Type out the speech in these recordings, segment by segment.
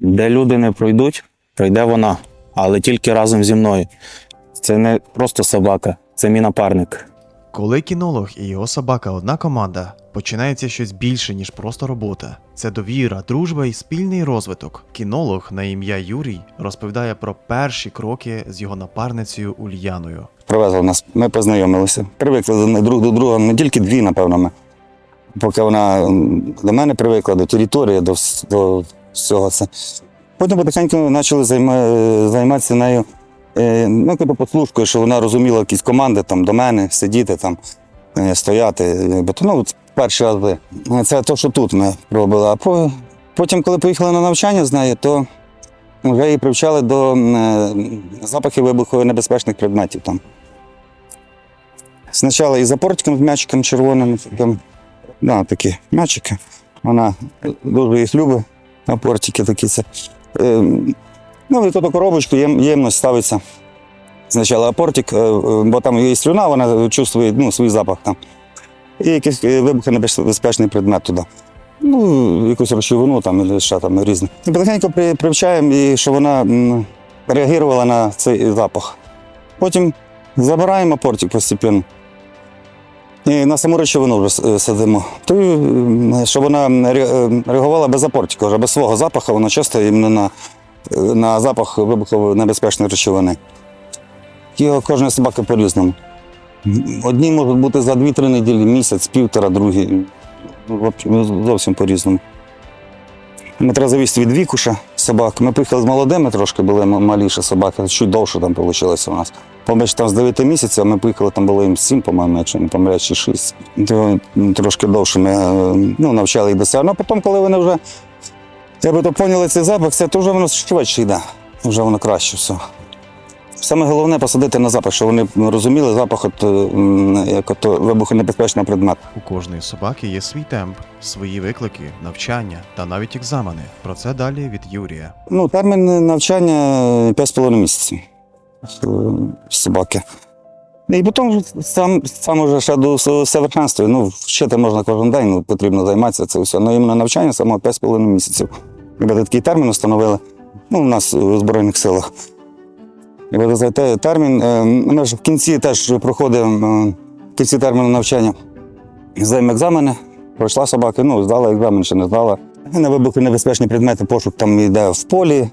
Де люди не пройдуть, пройде вона, але тільки разом зі мною. Це не просто собака, це мій напарник. Коли кінолог і його собака одна команда, починається щось більше, ніж просто робота. Це довіра, дружба і спільний розвиток. Кінолог на ім'я Юрій розповідає про перші кроки з його напарницею Ульяною. Привезли нас, ми познайомилися. Привикли друг до друга, не тільки дві, напевно, ми. Поки вона до мене привикла, до території, до, до всього це. Потім потихеньку почали займа- займатися нею. е, Ну, типу, послушкою, що вона розуміла якісь команди там, до мене, сидіти там, е, стояти. то, ну, перші рази. Це те, що тут ми робили. А по- потім, коли поїхали на навчання з нею, то вже її привчали до е, запахів вибухонебезпечних предметів там. Спочатку і за портиком з м'ячиком червоним, там, да, такі м'ячики. Вона дуже їх любить, а портики такі це. Е, ну, і тут коробочку єм, ємність ставиться. Спочатку апортик, е, е, бо там є слюна, вона чувствує ну, свій запах там. І якийсь е, вибухонебезпечний предмет туди. Ну, якусь речовину там, ще там різне. І потихеньку при, привчаємо, і щоб вона реагувала на цей запах. Потім забираємо портик постійно. На саму речовину вже е, садимо. То, щоб вона е, реагувала без апортика, вже без свого запаху, вона часто на, е, на запах вибухово небезпечної речовини. Його кожна собака по-різному. Одні можуть бути за 2-3 неділі, місяць, півтора, другі. ну, Зовсім по-різному. Завісти від віку собак. Ми поїхали з молодими, трошки були м- маліші собаки, чуть довше там вийшло у нас. Поміж там з 9 місяців, а ми поїхали, там було їм 7, по-моєму, якщо не помиляюсь, чи 6. То трошки довше ми е, ну, навчали їх до цього. Ну, а потім, коли вони вже, я би то поняли цей запах, це то вже воно швидше йде. Вже воно краще все. Саме головне посадити на запах, щоб вони розуміли запах от, як от вибухонебезпечного предмету. У кожної собаки є свій темп, свої виклики, навчання та навіть екзамени. Про це далі від Юрія. Ну, термін навчання 5,5 місяців собаки. І потім сам, сам уже ще до совершенства. Ну, вчити можна кожен день, ну, потрібно займатися це все. Ну, іменно навчання саме 5,5 місяців. Ребята такий термін встановили. Ну, у нас у Збройних силах. І за той термін, е, ми ж в кінці теж проходимо е, в кінці терміну навчання. Здаємо екзамени, пройшла собака, ну, здала екзамен чи не здала. На вибухонебезпечні предмети пошук там йде в полі, е,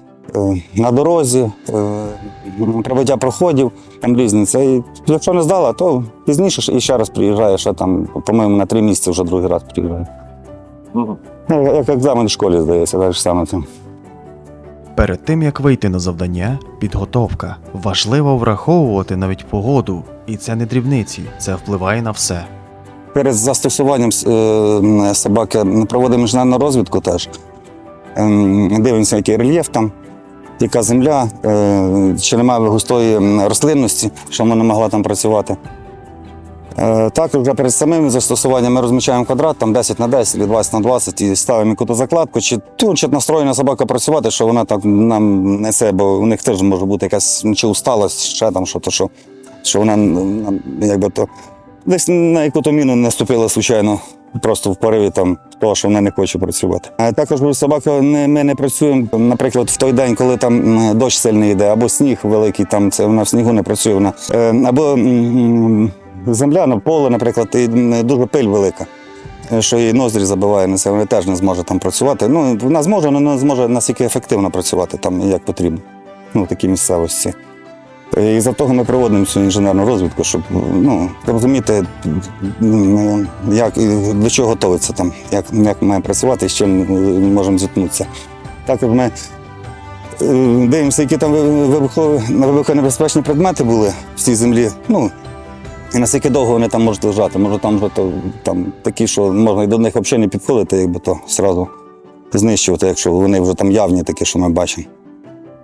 на дорозі, е, проходів, там різні. Це, якщо не здала, то пізніше і ще раз приїжджає, ще там, по-моєму, на три місяці вже другий раз приїжджає. Ну, Як екзамен в школі, здається, так ж саме це. Перед тим як вийти на завдання, підготовка. Важливо враховувати навіть погоду, і це не дрібниці, це впливає на все. Перед застосуванням е, собаки проводимо інженерну розвідку теж. Ем, Дивимося, який рельєф там, яка земля, е, чи немає густої рослинності, що вона могла там працювати. Е, Також перед самим застосуванням ми розмічаємо квадрат, там 10 на 10 або 20 на 20 і ставимо якусь закладку, чи тут чи настроєна собака працювати, що вона так нам несе, бо у них теж може бути якась чи усталость, ще там що-то, що, що вона якби то десь на яку то міну наступила случайно, просто в пориві там того, що вона не хоче працювати. А також собака не, ми не працюємо, наприклад, в той день, коли там дощ сильний йде, або сніг великий, там це вона в снігу не працює. Вона Е, або земля на поле, наприклад, і дуже пиль велика. е, Що її ноздрі забиває на це, вона теж не зможе там працювати. Ну, вона зможе, але не зможе настільки ефективно працювати там, як потрібно. Ну, в такій місцевості. І за того ми проводимо цю інженерну розвідку, щоб ну, розуміти, м, як, до чого готуватися там, як, як має працювати з чим ми можемо зіткнутися. Також ми е, дивимося, які там вибухові, вибухонебезпечні предмети були в цій землі. Ну, і наскільки довго вони там можуть лежати. Може там вже то, там, такі, що можна і до них взагалі не підходити, якби то одразу знищувати, якщо вони вже там явні такі, що ми бачимо.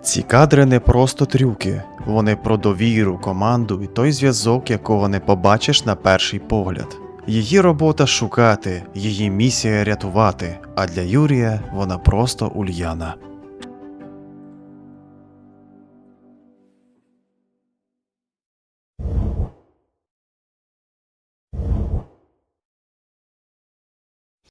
Ці кадри не просто трюки, вони про довіру, команду і той зв'язок, якого не побачиш на перший погляд. Її робота шукати, її місія рятувати, а для Юрія вона просто Ульяна.